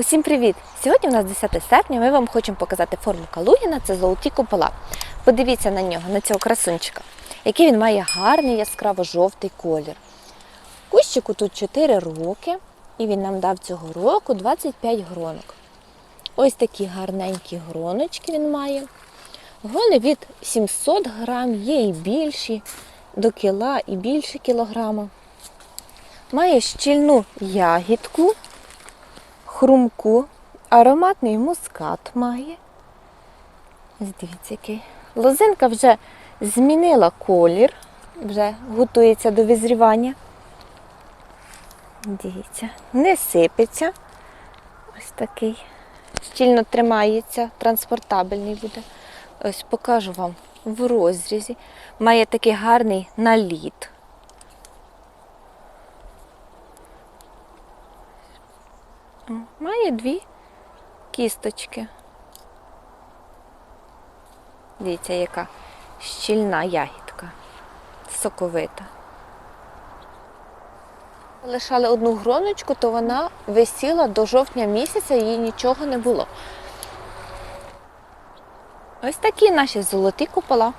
Усім привіт! Сьогодні у нас 10 серпня. Ми вам хочемо показати форму Калугіна. Це золоті купола. Подивіться на нього, на цього красунчика, який він має гарний яскраво-жовтий колір. Кущику тут 4 роки, і він нам дав цього року 25 гронок. Ось такі гарненькі гроночки він має. Грони від 700 грам, є і більші, до кіла, і більше кілограма. Має щільну ягідку хрумку, ароматний мускат має. Ось Дивіться, який. Лозинка вже змінила колір, вже готується до визрівання. Дивіться, не сипеться. Ось такий. Щільно тримається, транспортабельний буде. Ось покажу вам в розрізі. Має такий гарний наліт. Має дві кісточки. Дивіться, яка щільна ягідка, соковита. Лишали одну гроночку, то вона висіла до жовтня місяця, їй нічого не було. Ось такі наші золоті купола.